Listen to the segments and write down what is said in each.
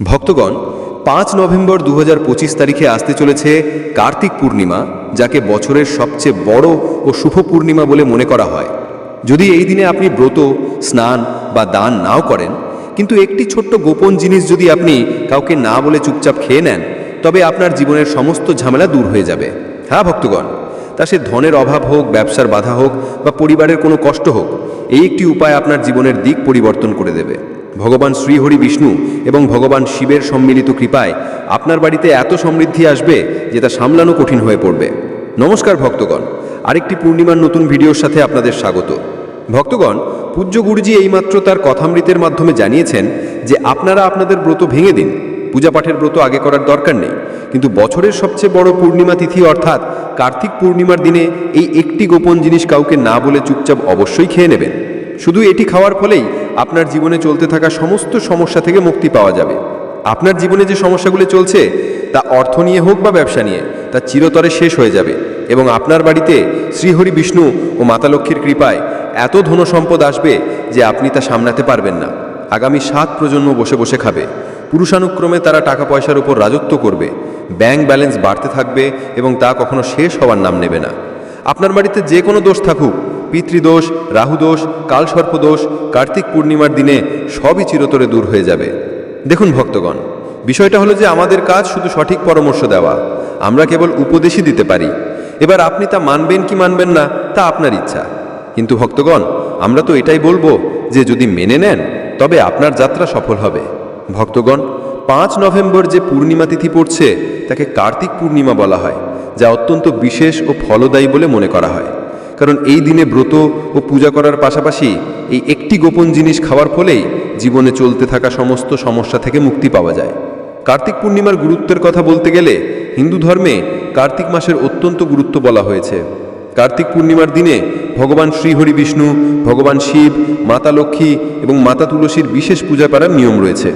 ভক্তগণ, পাঁচ নভেম্বর দু হাজার পঁচিশ তারিখে আসতে চলেছে কার্তিক পূর্ণিমা, যাকে বছরের সবচেয়ে বড় ও শুভ পূর্ণিমা বলে মনে করা হয়। যদি এই দিনে আপনি ব্রত, স্নান বা দান নাও করেন, কিন্তু একটি ছোট্ট গোপন জিনিস যদি আপনি কাউকে না বলে চুপচাপ খেয়ে নেন, তবে আপনার জীবনের সমস্ত ঝামেলা দূর হয়ে যাবে। হ্যাঁ ভক্তগণ? তা সে ধনের অভাব হোক, ব্যবসার বাধা হোক বা পরিবারের কোনো কষ্ট হোক, এই একটি উপায় আপনার জীবনের দিক পরিবর্তন করে দেবে। ভগবান শ্রীহরি বিষ্ণু এবং ভগবান শিবের সম্মিলিত কৃপায় আপনার বাড়িতে এত সমৃদ্ধি আসবে যে তা সামলানো কঠিন হয়ে পড়বে। নমস্কার ভক্তগণ। আরেকটি পূর্ণিমার নতুন ভিডিওর সাথে আপনাদের স্বাগত। ভক্তগণ, পূজ্য গুরুজি এইমাত্র তার কথামৃতের মাধ্যমে জানিয়েছেন যে আপনারা আপনাদের ব্রত ভেঙে দিন। পূজা পাঠের ব্রত আগে করার দরকার নেই। কিন্তু বছরের সবচেয়ে বড় পূর্ণিমা তিথি অর্থাৎ কার্তিক পূর্ণিমার দিনে এই একটি গোপন জিনিস কাউকে না বলে চুপচাপ অবশ্যই খেয়ে নেবেন। শুধু এটি খাওয়ার ফলেই আপনার জীবনে চলতে থাকা সমস্ত সমস্যা থেকে মুক্তি পাওয়া যাবে। আপনার জীবনে যে সমস্যাগুলি চলছে, তা অর্থ নিয়ে হোক বা ব্যবসা নিয়ে, তা চিরতরে শেষ হয়ে যাবে এবং আপনার বাড়িতে শ্রীহরি বিষ্ণু ও মাতা লক্ষ্মীর কৃপায় এত ধনসম্পদ আসবে যে আপনি তা সামলাতে পারবেন না। আগামী সাত প্রজন্ম বসে বসে খাবে। পুরুষানুক্রমে তারা টাকা পয়সার উপর রাজত্ব করবে। ব্যাংক ব্যালেন্স বাড়তে থাকবে এবং তা কখনো শেষ হওয়ার নাম নেবে না। আপনার বাড়িতে যে কোনো দোষ থাকুক পিতৃদোষ, রাহুদোষ, কালসর্পদোষ, কার্তিক পূর্ণিমার দিনে সবই চিরতরে দূর হয়ে যাবে। দেখুন ভক্তগণ, বিষয়টা হলো যে আমাদের কাজ শুধু সঠিক পরামর্শ দেওয়া। আমরা কেবল উপদেশই দিতে পারি। এবার আপনি তা মানবেন কি মানবেন না, তা আপনার ইচ্ছা। কিন্তু ভক্তগণ, আমরা তো এটাই বলব যে যদি মেনে নেন, তবে আপনার যাত্রা সফল হবে। ভক্তগণ, পাঁচ নভেম্বর যে পূর্ণিমা তিথি পড়ছে, তাকে কার্তিক পূর্ণিমা বলা হয়, যা অত্যন্ত বিশেষ ও ফলদায়ী বলে মনে করা হয়। কারণ এই দিনে ব্রত ও পূজা করার পাশাপাশি এই একটি গোপন জিনিস খাওয়ার ফলেই জীবনে চলতে থাকা সমস্ত সমস্যা থেকে মুক্তি পাওয়া যায়। কার্তিক পূর্ণিমার গুরুত্বের কথা বলতে গেলে হিন্দু ধর্মে কার্তিক মাসের অত্যন্ত গুরুত্ব বলা হয়েছে। কার্তিক পূর্ণিমার দিনে ভগবান শ্রীহরি বিষ্ণু, ভগবান শিব, মাতা লক্ষ্মী এবং মাতা তুলসীর বিশেষ পূজা করার নিয়ম রয়েছে।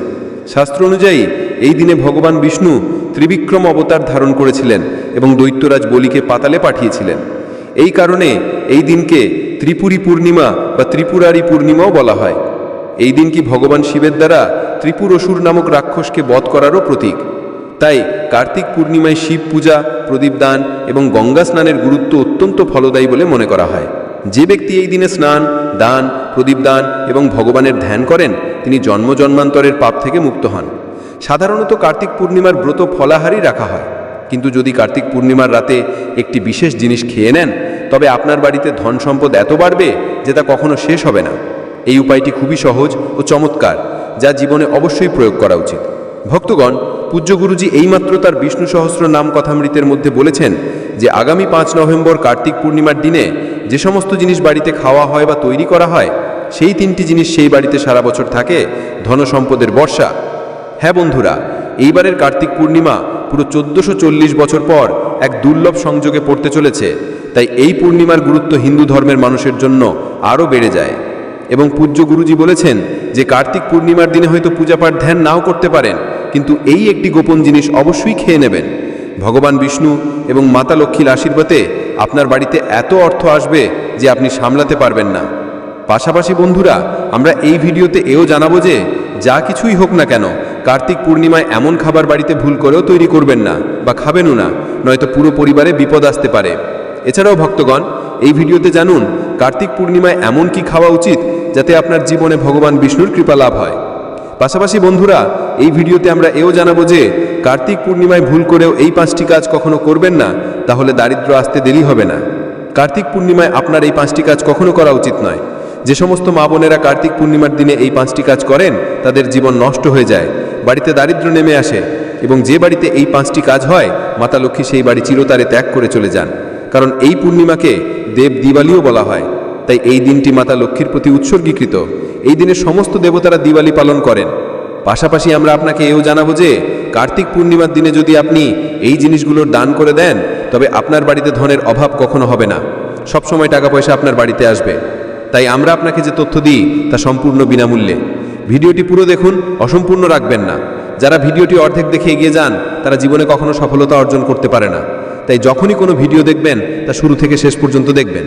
শাস্ত্র অনুযায়ী এই দিনে ভগবান বিষ্ণু ত্রিবিক্রম অবতার ধারণ করেছিলেন এবং দৈত্যরাজ বলিকে পাতালে পাঠিয়েছিলেন। এই কারণে এই দিনকে ত্রিপুরী পূর্ণিমা বা ত্রিপুরারি পূর্ণিমাও বলা হয়। এই দিন কি ভগবান শিবের দ্বারা ত্রিপুর অসুর নামক রাক্ষসকে বধ করারও প্রতীক। তাই কার্তিক পূর্ণিমায় শিব পূজা প্রদীপদান এবং গঙ্গা স্নানের গুরুত্ব অত্যন্ত ফলদায়ী বলে মনে করা হয়। যে ব্যক্তি এই দিনে স্নান, দান প্রদীপদান এবং ভগবানের ধ্যান করেন, তিনি জন্ম জন্মান্তরের পাপ থেকে মুক্ত হন। সাধারণত কার্তিক পূর্ণিমার ব্রত ফলাহারই রাখা হয়। কিন্তু যদি কার্তিক পূর্ণিমার রাতে একটি বিশেষ জিনিস খেয়ে নেন তবে আপনার বাড়িতে ধন সম্পদ এত বাড়বে যে তা কখনো শেষ হবে না। এই উপায়টি খুবই সহজ ও চমৎকার, যা জীবনে অবশ্যই প্রয়োগ করা উচিত। ভক্তগণ, পূজ্য গুরুজি এইমাত্র তার বিষ্ণু সহস্র নাম কথামৃতের মধ্যে বলেছেন যে, আগামী পাঁচ নভেম্বর কার্তিক পূর্ণিমার দিনে যে সমস্ত জিনিস বাড়িতে খাওয়া হয় বা তৈরি করা হয়, সেই তিনটি জিনিস সেই বাড়িতে সারা বছর থাকে ধনসম্পদের বর্ষা। হ্যাঁ বন্ধুরা, এইবারের কার্তিক পূর্ণিমা পুরো চোদ্দশো বছর পর এক দুর্লভ সংযোগে পড়তে চলেছে। তাই এই পূর্ণিমার গুরুত্ব হিন্দু ধর্মের মানুষের জন্য আরও বেড়ে যায়। এবং পূজ্য গুরুজি বলেছেন যে কার্তিক পূর্ণিমার দিনে হয়তো পূজাপাঠ ধ্যান নাও করতে পারেন, কিন্তু এই একটি গোপন জিনিস অবশ্যই খেয়ে নেবেন। ভগবান বিষ্ণু এবং মাতা লক্ষ্মীর আশীর্বাদে আপনার বাড়িতে এত অর্থ আসবে যে আপনি সামলাতে পারবেন না। পাশাপাশি বন্ধুরা, আমরা এই ভিডিওতে এও জানাব যে যা কিছুই হোক না কেন, কার্তিক পূর্ণিমায় এমন খাবার বাড়িতে ভুল করেও তৈরি করবেন না বা খাবেনও না, নয়তো পুরো পরিবারে বিপদ আসতে পারে। এছাড়াও ভক্তগণ, এই ভিডিওতে জানুন, কার্তিক পূর্ণিমায় এমন কি খাওয়া উচিত যাতে আপনার জীবনে ভগবান বিষ্ণুর কৃপা লাভ হয়। পাশাপাশি বন্ধুরা, এই ভিডিওতে আমরা এও জানাব যে, কার্তিক পূর্ণিমায় ভুল করেও এই পাঁচটি কাজ কখনো করবেন না, তাহলে দারিদ্র আসতে দেরি হবে না। কার্তিক পূর্ণিমায় আপনার এই পাঁচটি কাজ কখনো করা উচিত নয়। যে সমস্ত মা বোনেরা কার্তিক পূর্ণিমার দিনে এই পাঁচটি কাজ করেন, তাদের জীবন নষ্ট হয়ে যায়, বাড়িতে দারিদ্র নেমে আসে এবং যে বাড়িতে এই পাঁচটি কাজ হয়, মাতা লক্ষ্মী সেই বাড়ি চিরতারে ত্যাগ করে চলে যান। কারণ এই পূর্ণিমাকে দেব দিওয়ালিও বলা হয়। তাই এই দিনটি মাতা লক্ষ্মীর প্রতি উৎসর্গীকৃত। এই দিনে সমস্ত দেবতারা দিওয়ালি পালন করেন। পাশাপাশি আমরা আপনাকে এও জানাব যে, কার্তিক পূর্ণিমার দিনে যদি আপনি এই জিনিসগুলোর দান করে দেন, তবে আপনার বাড়িতে ধনের অভাব কখনো হবে না। সবসময় টাকা পয়সা আপনার বাড়িতে আসবে। তাই আমরা আপনাকে যে তথ্য দিই, তা সম্পূর্ণ বিনামূল্যে। ভিডিওটি পুরো দেখুন, অসম্পূর্ণ রাখবেন না। যারা ভিডিওটি অর্ধেক দেখে এগিয়ে যান, তারা জীবনে কখনো সফলতা অর্জন করতে পারে না। তাই যখনই কোনো ভিডিও দেখবেন, তা শুরু থেকে শেষ পর্যন্ত দেখবেন।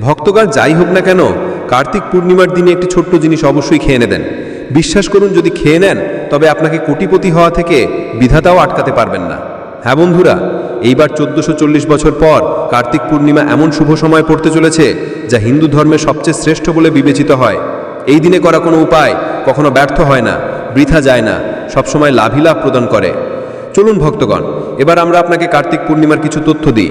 ভক্তগার যাই হোক না কেন, কার্তিক পূর্ণিমার দিনে একটি ছোট্ট জিনিস অবশ্যই খেয়ে নেবেন। বিশ্বাস করুন, যদি খেয়ে নেন, তবে আপনাকে কোটিপতি হওয়া থেকে বিধাতাও আটকাতে পারবেন না। হ্যাঁ বন্ধুরা, এইবার চোদ্দশো বছর পর কার্তিক পূর্ণিমা এমন শুভ সময় পড়তে চলেছে, যা হিন্দু ধর্মের সবচেয়ে শ্রেষ্ঠ বলে বিবেচিত হয়। এই দিনে করা কোনো উপায় কখনো ব্যর্থ হয় না, বৃথা যায় না, সবসময় লাভই লাভ প্রদান করে। চলুন ভক্তগণ এবার আমরা আপনাকে কার্তিক পূর্ণিমার কিছু তথ্য দিই।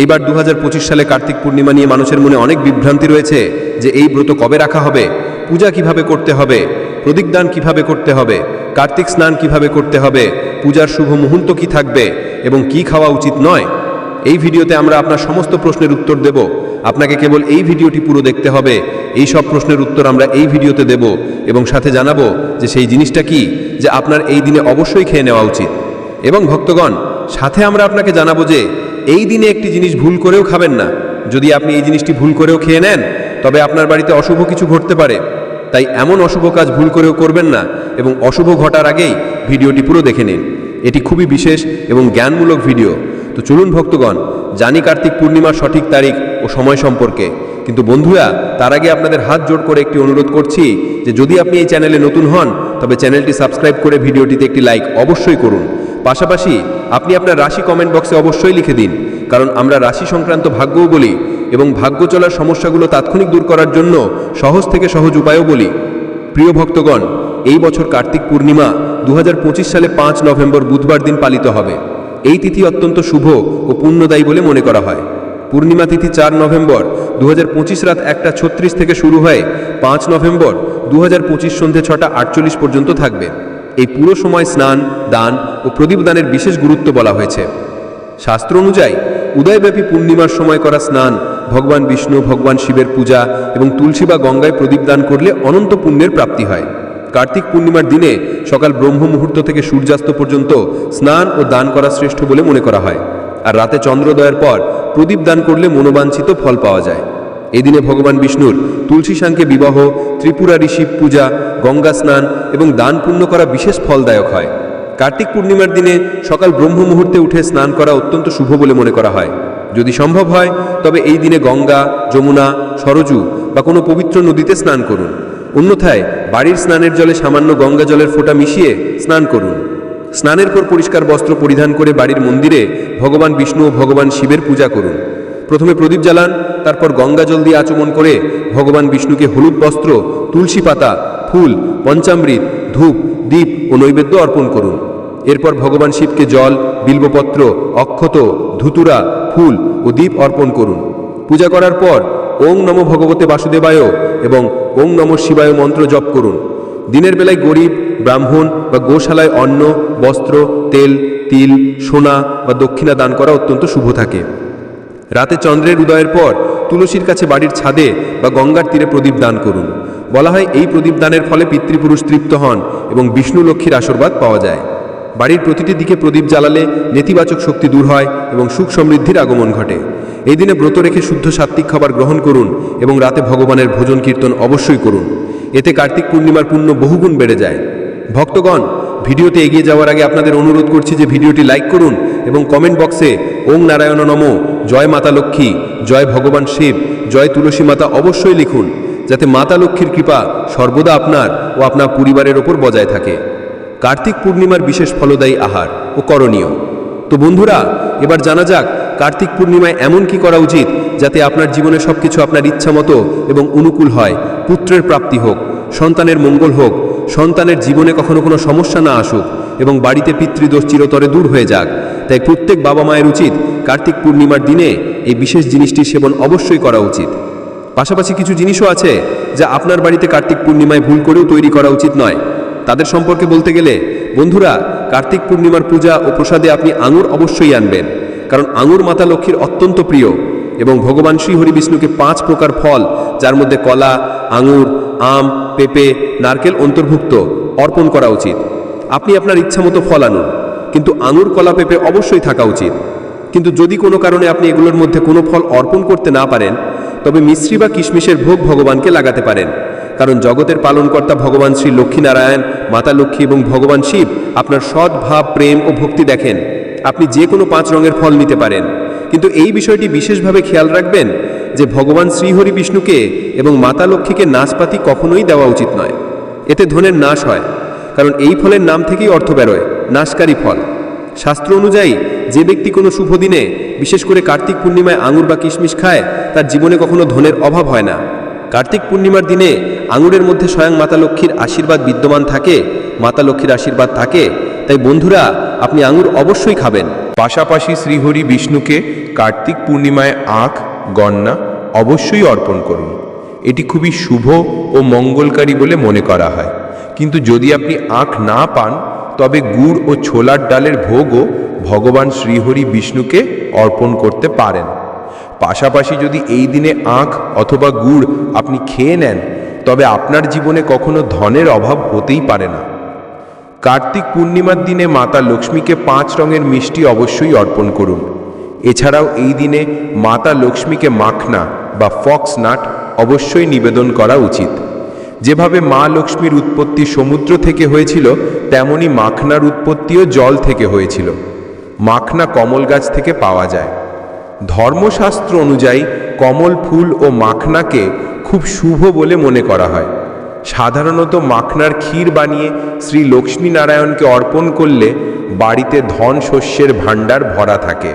এইবার দু হাজার পঁচিশ সালে কার্তিক পূর্ণিমা নিয়ে মানুষের মনে অনেক বিভ্রান্তি রয়েছে যে এই ব্রত কবে রাখা হবে, পূজা কীভাবে করতে হবে প্রদীপদান কীভাবে করতে হবে, কার্তিক স্নান কীভাবে করতে হবে, পূজার শুভ মুহূর্ত কি থাকবে এবং কি খাওয়া উচিত নয়? এই ভিডিওতে আমরা আপনার সমস্ত প্রশ্নের উত্তর দেব। আপনাকে কেবল এই ভিডিওটি পুরো দেখতে হবে। এই সব প্রশ্নের উত্তর আমরা এই ভিডিওতে দেব এবং সাথে জানাব যে সেই জিনিসটা কি যে আপনার এই দিনে অবশ্যই খেয়ে নেওয়া উচিত। এবং ভক্তগণ সাথে আমরা আপনাকে জানাব যে, এই দিনে একটি জিনিস ভুল করেও খাবেন না। যদি আপনি এই জিনিসটি ভুল করেও খেয়ে নেন, তবে আপনার বাড়িতে অশুভ কিছু ঘটতে পারে। তাই এমন অশুভ কাজ ভুল করেও করবেন না এবং অশুভ ঘটার আগেই ভিডিওটি পুরো দেখে নিন। এটি খুবই বিশেষ এবং জ্ঞানমূলক ভিডিও। তো চলুন ভক্তগণ, জানি কার্তিক পূর্ণিমার সঠিক তারিখ ও সময় সম্পর্কে। কিন্তু বন্ধুরা, তার আগে আপনাদের হাত জোড় করে একটি অনুরোধ করছি যে, যদি আপনি এই চ্যানেলে নতুন হন, তবে চ্যানেলটি সাবস্ক্রাইব করে ভিডিওটিতে একটি লাইক অবশ্যই করুন। পাশাপাশি আপনি আপনার রাশি কমেন্ট বক্সে অবশ্যই লিখে দিন, কারণ আমরা রাশি সংক্রান্ত ভাগ্যও বলি এবং ভাগ্য চলার সমস্যাগুলো তাৎক্ষণিক দূর করার জন্য সহজ থেকে সহজ উপায়ও বলি। প্রিয় ভক্তগণ, এই বছর কার্তিক পূর্ণিমা দু হাজার পঁচিশ সালে পাঁচ নভেম্বর বুধবার দিন পালিত হবে। এই তিথি অত্যন্ত শুভ ও পুণ্যদায়ী বলে মনে করা হয়। পূর্ণিমা তিথি চার নভেম্বর দু হাজার পঁচিশ রাত একটা ছত্রিশ থেকে শুরু হয়ে পাঁচ নভেম্বর দু সন্ধে ছটা আটচল্লিশ পর্যন্ত থাকবে। এই পুরো সময় স্নান, দান ও প্রদীপ দানের বিশেষ গুরুত্ব বলা হয়েছে। শাস্ত্র অনুযায়ী, উদয়ব্যাপী পূর্ণিমার সময় করা স্নান, ভগবান বিষ্ণু, ভগবান শিবের পূজা এবং তুলসী বা গঙ্গায় প্রদীপ দান করলে অনন্ত পুণ্যের প্রাপ্তি হয়। কার্তিক পূর্ণিমার দিনে সকাল ব্রহ্ম মুহূর্ত থেকে সূর্যাস্ত পর্যন্ত স্নান ও দান করা শ্রেষ্ঠ বলে মনে করা হয়। আর রাতে চন্দ্রোদয়ের পর প্রদীপ দান করলে মনোবাঞ্ছিত ফল পাওয়া যায়। এদিনে ভগবান বিষ্ণুর তুলসী সাংকে বিবাহ ত্রিপুরারি শিব পূজা, গঙ্গা স্নান এবং দান পূর্ণ করা বিশেষ ফলদায়ক হয়। কার্তিক পূর্ণিমার দিনে সকাল ব্রহ্ম মুহূর্তে উঠে স্নান করা অত্যন্ত শুভ বলে মনে করা হয়। যদি সম্ভব হয়, তবে এই দিনে গঙ্গা, যমুনা, সরজু বা কোনো পবিত্র নদীতে স্নান করুন। অন্যথায় বাড়ির স্নানের জলে সামান্য গঙ্গা জলের ফোঁটা মিশিয়ে স্নান করুন। স্নানের পর পরিষ্কার বস্ত্র পরিধান করে বাড়ির মন্দিরে ভগবান বিষ্ণু ও ভগবান শিবের পূজা করুন। প্রথমে প্রদীপ জ্বালান তারপর গঙ্গা জল দিয়ে আচমন করে ভগবান বিষ্ণুকে হলুদ বস্ত্র, তুলসী পাতা, ফুল, পঞ্চামৃত, ধূপ, দীপ ও নৈবেদ্য অর্পণ করুন। এরপর ভগবান শিবকে জল, বিল্বপত্র, অক্ষত, ধুতুরা, ফুল ও দীপ অর্পণ করুন। পূজা করার পর ওং নম ভগবতে বাসুদেবায় এবং ওং নম শিবায় মন্ত্র জপ করুন। দিনের বেলায় গরিব, ব্রাহ্মণ বা গোশালায় অন্ন, বস্ত্র, তেল, তিল, সোনা বা দক্ষিণা দান করা অত্যন্ত শুভ থাকে। রাতে চন্দ্রের উদয়ের পর তুলসীর কাছে বাড়ির ছাদে বা গঙ্গার তীরে প্রদীপ দান করুন। বলা হয়, এই প্রদীপ দানের ফলে পিতৃপুরুষ তৃপ্ত হন এবং বিষ্ণু লক্ষ্মীর আশীর্বাদ পাওয়া যায়। বাড়ির প্রতিটি দিকে প্রদীপ জ্বালালে নেতিবাচক শক্তি দূর হয় এবং সুখ সমৃদ্ধির আগমন ঘটে। এই দিনে ব্রত রেখে শুদ্ধ সাত্ত্বিক খাবার গ্রহণ করুন এবং রাতে ভগবানের ভোজন কীর্তন অবশ্যই করুন। এতে কার্তিক পূর্ণিমার পুণ্য বহুগুণ বেড়ে যায়। ভক্তগণ, ভিডিওতে এগিয়ে যাওয়ার আগে আপনাদের অনুরোধ করছি যে ভিডিওটি লাইক করুন এবং কমেন্ট বক্সে ওং নারায়ণ নম জয় মাতা লক্ষ্মী, জয় ভগবান শিব, জয় তুলসী মাতা অবশ্যই লিখুন, যাতে মাতা লক্ষ্মীর কৃপা সর্বদা আপনার ও আপনার পরিবারের ওপর বজায় থাকে। কার্তিক পূর্ণিমার বিশেষ ফলদায়ী আহার ও করণীয়। তো বন্ধুরা, এবার জানা যাক কার্তিক পূর্ণিমায় এমন কি করা উচিত যাতে আপনার জীবনে সবকিছু আপনার ইচ্ছা মতো এবং অনুকূল হয়, পুত্রের প্রাপ্তি হোক, সন্তানের মঙ্গল হোক, সন্তানের জীবনে কখনো কোনো সমস্যা না আসুক এবং বাড়িতে পিতৃদোষ চিরতরে দূর হয়ে যাক। তাই প্রত্যেক বাবা মায়ের উচিত কার্তিক পূর্ণিমার দিনে এই বিশেষ জিনিসটির সেবন অবশ্যই করা উচিত। পাশাপাশি কিছু জিনিসও আছে যা আপনার বাড়িতে কার্তিক পূর্ণিমায় ভুল করেও তৈরি করা উচিত নয়। তাদের সম্পর্কে বলতে গেলে, বন্ধুরা, কার্তিক পূর্ণিমার পূজা ও প্রসাদে আপনি আঙুর অবশ্যই আনবেন, কারণ আঙুর মাতা লক্ষ্মীর অত্যন্ত প্রিয় এবং ভগবান শ্রীহরি বিষ্ণুকে পাঁচ প্রকার ফল, যার মধ্যে কলা, আঙুর, আম, পেঁপে, নারকেল অন্তর্ভুক্ত, অর্পণ করা উচিত। আপনি আপনার ইচ্ছামতো ফল আনুন, কিন্তু আঙুর, কলা, পেঁপে অবশ্যই থাকা উচিত। কিন্তু যদি কোনো কারণে আপনি এগুলোর মধ্যে কোনো ফল অর্পণ করতে না পারেন, তবে মিশ্রি বা কিশমিশের ভোগ ভগবানকে লাগাতে পারেন। কারণ জগতের পালনকর্তা ভগবান শ্রী লক্ষ্মীনারায়ণ, মাতা লক্ষ্মী এবং ভগবান শিব আপনার সৎ ভাব, প্রেম ও ভক্তি দেখেন। আপনি যে কোনো পাঁচ রঙের ফল নিতে পারেন। কিন্তু এই বিষয়টি বিশেষভাবে খেয়াল রাখবেন যে ভগবান শ্রীহরি বিষ্ণুকে এবং মাতা লক্ষ্মীকে নাশপাতি কখনোই দেওয়া উচিত নয়। এতে ধনের নাশ হয়। কারণ এই ফলের নাম থেকেই অর্থ বেরোয়, নাশকারী ফল। শাস্ত্র অনুযায়ী যে ব্যক্তি কোনো শুভ দিনে, বিশেষ করে কার্তিক পূর্ণিমায় আঙুর বা কিশমিশ খায়, তার জীবনে কখনো ধনের অভাব হয় না। কার্তিক পূর্ণিমার দিনে আঙুরের মধ্যে স্বয়ং মাতা লক্ষ্মীর আশীর্বাদ বিদ্যমান থাকে, মাতা লক্ষ্মীর আশীর্বাদ থাকে, তাই বন্ধুরা, আপনি আঙুর অবশ্যই খাবেন। পাশাপাশি শ্রীহরি বিষ্ণুকে কার্তিক পূর্ণিমায় আখ, গন্না অবশ্যই অর্পণ করুন। এটি খুবই শুভ ও মঙ্গলকারী বলে মনে করা হয়। কিন্তু যদি আপনি আখ না পান, তবে গুড় ও ছোলার ডালের ভোগও ভগবান শ্রীহরি বিষ্ণুকে অর্পণ করতে পারেন। পাশাপাশি যদি এই দিনে আখ অথবা গুড় আপনি খেয়ে নেন, তবে আপনার জীবনে কখনো ধনের অভাব হতেই পারে না। কার্তিক পূর্ণিমার দিনে মাতা লক্ষ্মীকে পাঁচ রঙের মিষ্টি অবশ্যই অর্পণ করুন। এছাড়াও এই দিনে মাতা লক্ষ্মীকে মাখনা বা ফক্স নাট অবশ্যই নিবেদন করা উচিত। যেভাবে মা লক্ষ্মীর উৎপত্তি সমুদ্র থেকে হয়েছিল, তেমনি মাখনার উৎপত্তিও জল থেকে হয়েছিল। মাখনা কমল গাছ থেকে পাওয়া যায়। ধর্মশাস্ত্র অনুযায়ী কমল ফুল ও মাখনাকে খুব শুভ বলে মনে করা হয়। সাধারণত মাখনার ক্ষীর বানিয়ে শ্রী লক্ষ্মীনারায়ণকে অর্পণ করলে বাড়িতে ধন শস্যের ভাণ্ডার ভরা থাকে।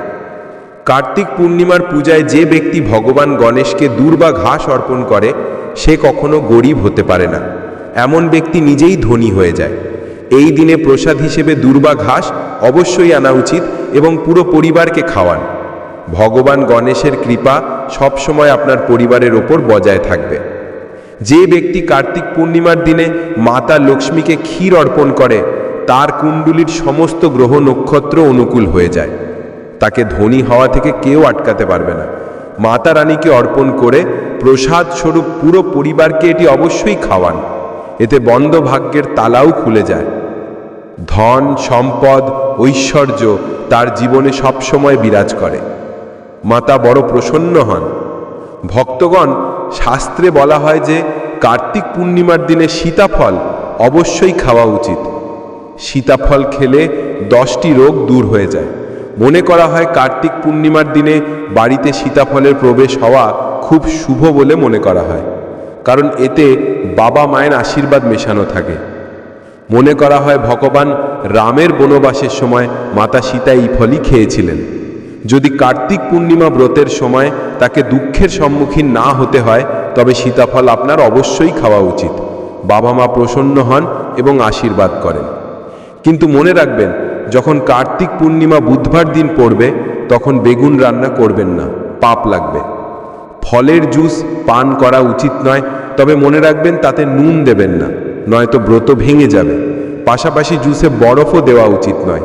কার্তিক পূর্ণিমার পূজায় যে ব্যক্তি ভগবান গণেশকে দূর বা ঘাস অর্পণ করে, সে কখনো গরিব হতে পারে না। এমন ব্যক্তি নিজেই ধনী হয়ে যায়। এই দিনে প্রসাদ হিসেবে দুর্বা ঘাস অবশ্যই আনা উচিত এবং পুরো পরিবারকে খাওয়ান। ভগবান গণেশের কৃপা সবসময় আপনার পরিবারের ওপর বজায় থাকবে। যে ব্যক্তি কার্তিক পূর্ণিমার দিনে মাতা লক্ষ্মীকে ক্ষীর অর্পণ করে, তার কুণ্ডুলির সমস্ত গ্রহ নক্ষত্র অনুকূল হয়ে যায়। তাকে ধনী হওয়া থেকে কেউ আটকাতে পারবে না। মাতা রানীকে অর্পণ করে প্রসাদ স্বরূপ পুরো পরিবারকে এটি অবশ্যই খাওয়ান। এতে বন্ধ ভাগ্যের তালাও খুলে যায়। ধন, সম্পদ, ঐশ্বর্য তার জীবনে সবসময় বিরাজ করে। মাতা বড় প্রসন্ন হন। ভক্তগণ শাস্ত্রে বলা হয় যে, কার্তিক পূর্ণিমার দিনে সীতাফল অবশ্যই খাওয়া উচিত। সীতাফল খেলে দশটি রোগ দূর হয়ে যায়। মনে করা হয় কার্তিক পূর্ণিমার দিনে বাড়িতে সীতাফলের প্রবেশ হওয়া খুব শুভ বলে মনে করা হয়। কারণ এতে বাবা মায়ের আশীর্বাদ মেশানো থাকে। মনে করা হয় ভগবান রামের বনবাসের সময় মাতা সীতা এই ফলই খেয়েছিলেন। যদি কার্তিক পূর্ণিমা ব্রতের সময় তাকে দুঃখের সম্মুখীন না হতে হয়, তবে সীতাফল আপনার অবশ্যই খাওয়া উচিত। বাবা মা প্রসন্ন হন এবং আশীর্বাদ করেন। কিন্তু মনে রাখবেন, যখন কার্তিক পূর্ণিমা বুধবার দিন পড়বে, তখন বেগুন রান্না করবেন না, পাপ লাগবে। ফলের জুস পান করা উচিত নয়, তবে মনে রাখবেন তাতে নুন দেবেন না। নয়তো ব্রত ভেঙে যাবে। পাশাপাশি জুসে বরফও দেওয়া উচিত নয়।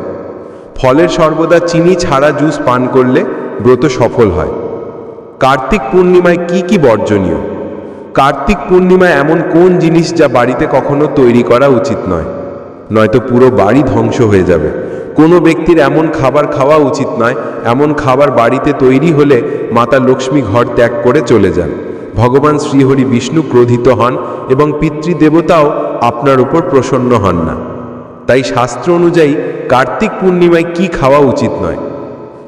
ফলের সর্বদা চিনি ছাড়া জুস পান করলে ব্রত সফল হয়। কার্তিক পূর্ণিমায় কি কি বর্জনীয়? কার্তিক পূর্ণিমায় এমন কোন জিনিস যা বাড়িতে কখনো তৈরি করা উচিত নয়? নয়তো পুরো বাড়ি ধ্বংস হয়ে যাবে। কোনো ব্যক্তির এমন খাবার খাওয়া উচিত নয়, এমন খাবার বাড়িতে তৈরি হলে মাতা লক্ষ্মী ঘর ত্যাগ করে চলে যান। ভগবান শ্রীহরি বিষ্ণু ক্রোধিত হন এবং পিতৃদেবতাও আপনার উপর প্রসন্ন হন না। তাই শাস্ত্র অনুযায়ী কার্তিক পূর্ণিমায় কি খাওয়া উচিত নয়?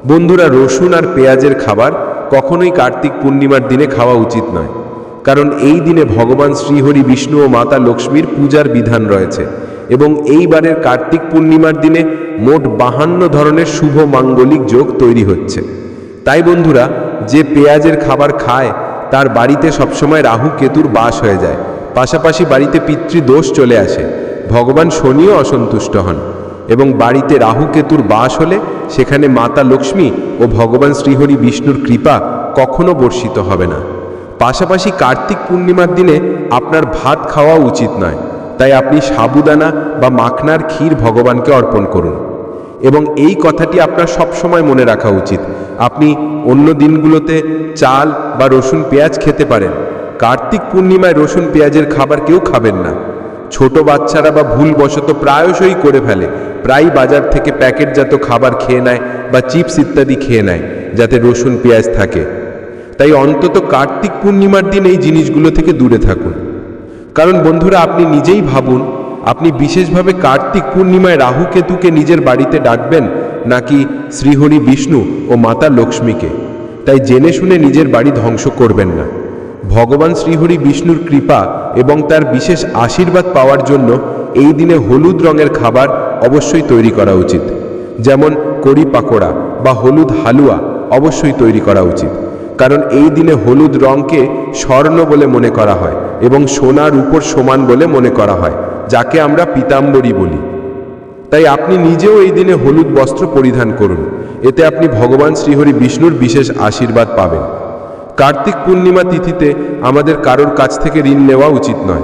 বন্ধুরা, রসুন আর পেঁয়াজের খাবার কখনোই কার্তিক পূর্ণিমার দিনে খাওয়া উচিত নয়। কারণ এই দিনে ভগবান শ্রীহরি বিষ্ণু ও মাতা লক্ষ্মীর পূজার বিধান রয়েছে এবং এইবারের কার্তিক পূর্ণিমার দিনে মোট বাহান্ন ধরনের শুভ মাঙ্গলিক যোগ তৈরি হচ্ছে। তাই বন্ধুরা, যে পেঁয়াজের খাবার খায়, তার বাড়িতে সবসময় রাহু কেতুর বাস হয়ে যায়। পাশাপাশি বাড়িতে পিতৃদোষ চলে আসে। ভগবান শনিও অসন্তুষ্ট হন এবং বাড়িতে রাহু কেতুর বাস হলে সেখানে মাতা লক্ষ্মী ও ভগবান শ্রীহরি বিষ্ণুর কৃপা কখনো বর্ষিত হবে না। পাশাপাশি কার্তিক পূর্ণিমার দিনে আপনার ভাত খাওয়া উচিত নয়, তাই আপনি সাবুদানা বা মাখনার ক্ষীর ভগবানকে অর্পণ করুন। এবং এই কথাটি আপনার সবসময় মনে রাখা উচিত। আপনি অন্য দিনগুলোতে চাল বা রসুন পেঁয়াজ খেতে পারেন কার্তিক পূর্ণিমায় রসুন, পেঁয়াজের খাবার কেউ খাবেন না। ছোট বাচ্চারা বা ভুলবশত প্রায়শই করে ফেলে। প্রায় বাজার থেকে প্যাকেটজাত খাবার খেয়ে নেয় বা চিপস ইত্যাদি খেয়ে নেয়, যাতে রসুন, পেঁয়াজ থাকে। তাই অন্তত কার্তিক পূর্ণিমার দিন এই জিনিসগুলো থেকে দূরে থাকুন। কারণ বন্ধুরা, আপনি নিজেই ভাবুন, আপনি বিশেষভাবে কার্তিক পূর্ণিমায় রাহু কেতুকে নিজের বাড়িতে ডাকবেন নাকি শ্রীহরি বিষ্ণু ও মাতা লক্ষ্মীকে। তাই জেনে শুনে নিজের বাড়ি ধ্বংস করবেন না। ভগবান শ্রীহরি বিষ্ণুর কৃপা এবং তার বিশেষ আশীর্বাদ পাওয়ার জন্য এই দিনে হলুদ রঙের খাবার অবশ্যই তৈরি করা উচিত। যেমন কড়ি পাকোড়া বা হলুদ হালুয়া অবশ্যই তৈরি করা উচিত। কারণ এই দিনে হলুদ রঙকে স্বর্ণ বলে মনে করা হয় এবং সোনার উপর সমান বলে মনে করা হয়, যাকে আমরা পিতাম্বরী বলি। তাই আপনি নিজেও এই দিনে হলুদ বস্ত্র পরিধান করুন। এতে আপনি ভগবান শ্রীহরি বিষ্ণুর বিশেষ আশীর্বাদ পাবেন। কার্তিক পূর্ণিমা তিথিতে আমাদের কারোর কাছ থেকে ঋণ নেওয়া উচিত নয়।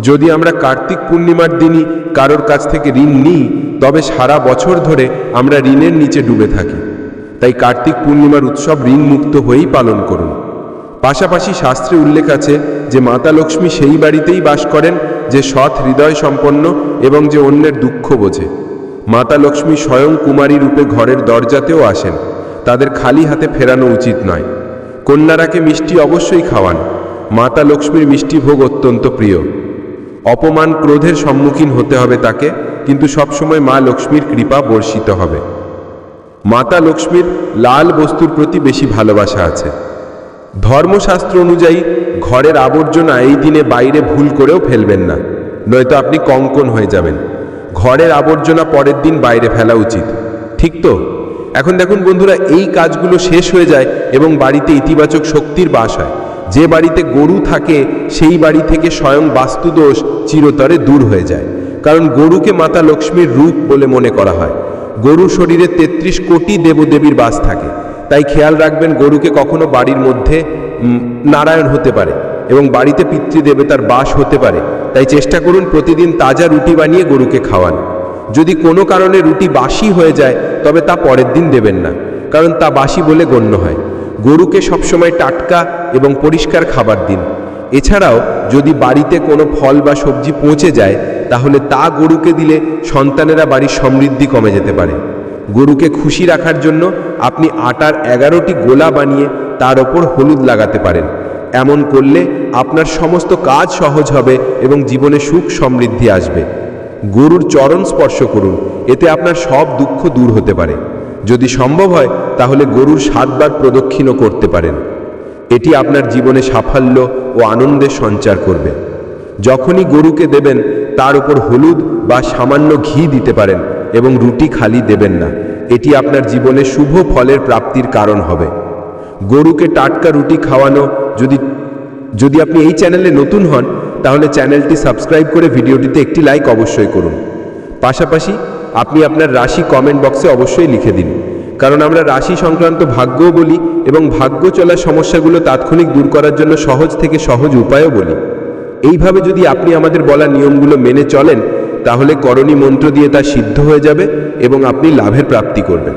যদি আমরা কার্তিক পূর্ণিমার দিনই কারোর কাছ থেকে ঋণ নিই, তবে সারা বছর ধরে আমরা ঋণের নিচে ডুবে থাকি। তাই কার্তিক পূর্ণিমার উৎসব ঋণ মুক্ত হয়েই পালন করুন। পাশাপাশি শাস্ত্রে উল্লেখ আছে যে মাতা লক্ষ্মী সেই বাড়িতেই বাস করেন যে সৎ হৃদয় সম্পন্ন এবং যে অন্যের দুঃখ বোঝে। মাতা লক্ষ্মী স্বয়ং কুমারী রূপে ঘরের দরজাতেও আসেন। তাদের খালি হাতে ফেরানো উচিত নয়। কন্যারাকে মিষ্টি অবশ্যই খাওয়ান। মাতা লক্ষ্মীর মিষ্টি ভোগ অত্যন্ত প্রিয়। অপমান ক্রোধের সম্মুখীন হতে হবে তাকে, কিন্তু সবসময় মা লক্ষ্মীর কৃপা বর্ষিত হবে। মাতা লক্ষ্মীর লাল বস্তুর প্রতি বেশি ভালোবাসা আছে। ধর্মশাস্ত্র অনুযায়ী, ঘরের আবর্জনা এই দিনে বাইরে ভুল করেও ফেলবেন না, নয়তো আপনি কঙ্কন হয়ে যাবেন। ঘরের আবর্জনা পরের দিন বাইরে ফেলা উচিত। ঠিক তো? এখন দেখুন বন্ধুরা, এই কাজগুলো শেষ হয়ে যায় এবং বাড়িতে ইতিবাচক শক্তির বাস হয়। যে বাড়িতে গরু থাকে, সেই বাড়ি থেকে স্বয়ং বাস্তুদোষ চিরতরে দূর হয়ে যায়। কারণ গরুকে মাতা লক্ষ্মীর রূপ বলে মনে করা হয়। গরুর শরীরে তেত্রিশ কোটি দেবদেবীর বাস থাকে। তাই খেয়াল রাখবেন, গরুকে কখনো বাড়ির মধ্যে নারায়ণ হতে পারে এবং বাড়িতে পিতৃদেবতার বাস হতে পারে। তাই চেষ্টা করুন প্রতিদিন তাজা রুটি বানিয়ে গরুকে খাওয়ান। যদি কোনো কারণে রুটি বাসি হয়ে যায়, তবে তা পরের দিন দেবেন না, কারণ তা বাসি বলে গণ্য হয়। গরুকে সবসময় টাটকা এবং পরিষ্কার খাবার দিন। এছাড়াও, যদি বাড়িতে কোনো ফল বা সবজি পৌঁছে যায়, তাহলে তা গরুকে দিলে সন্তানেরা বাড়ির সমৃদ্ধি কমে যেতে পারে। গরুকে খুশি রাখার জন্য আপনি আটার এগারোটি গোলা বানিয়ে তার ওপর হলুদ লাগাতে পারেন। এমন করলে আপনার সমস্ত কাজ সহজ হবে এবং জীবনে সুখ সমৃদ্ধি আসবে। গরুর চরণ স্পর্শ করুন, এতে আপনার সব দুঃখ দূর হতে পারে। যদি সম্ভব হয়, তাহলে গরুর সাতবার প্রদক্ষিণও করতে পারেন। এটি আপনার জীবনে সাফল্য ও আনন্দের সঞ্চার করবে। যখনই গরুকে দেবেন, তার উপর হলুদ বা সামান্য ঘি দিতে পারেন এবং রুটি খালি দেবেন না। এটি আপনার জীবনে শুভ ফলের প্রাপ্তির কারণ হবে। গরুকে টাটকা রুটি খাওয়ানো যদি যদি আপনি এই চ্যানেলে নতুন হন তাহলে চ্যানেলটি সাবস্ক্রাইব করে ভিডিওটিতে একটি লাইক অবশ্যই করুন। পাশাপাশি, আপনি আপনার রাশি কমেন্ট বক্সে অবশ্যই লিখে দিন। কারণ আমরা রাশি সংক্রান্ত ভাগ্যও বলি এবং ভাগ্য চলার সমস্যাগুলো তাৎক্ষণিক দূর করার জন্য সহজ থেকে সহজ উপায়ও বলি। এইভাবে যদি আপনি আমাদের বলা নিয়মগুলো মেনে চলেন, তাহলে করণী মন্ত্র দিয়ে তা সিদ্ধ হয়ে যাবে এবং আপনি লাভের প্রাপ্তি করবেন।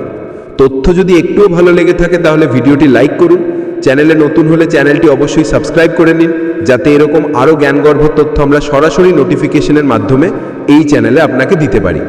তথ্য যদি একটুও ভালো লেগে থাকে, তাহলে ভিডিওটি লাইক করুন। চ্যানেলে নতুন হলে চ্যানেলটি অবশ্যই সাবস্ক্রাইব করে নিন। যাতে এরকম আরও জ্ঞানগর্ভ তথ্য আমরা সরাসরি নোটিফিকেশনের মাধ্যমে এই চ্যানেলে আপনাকে দিতে পারি।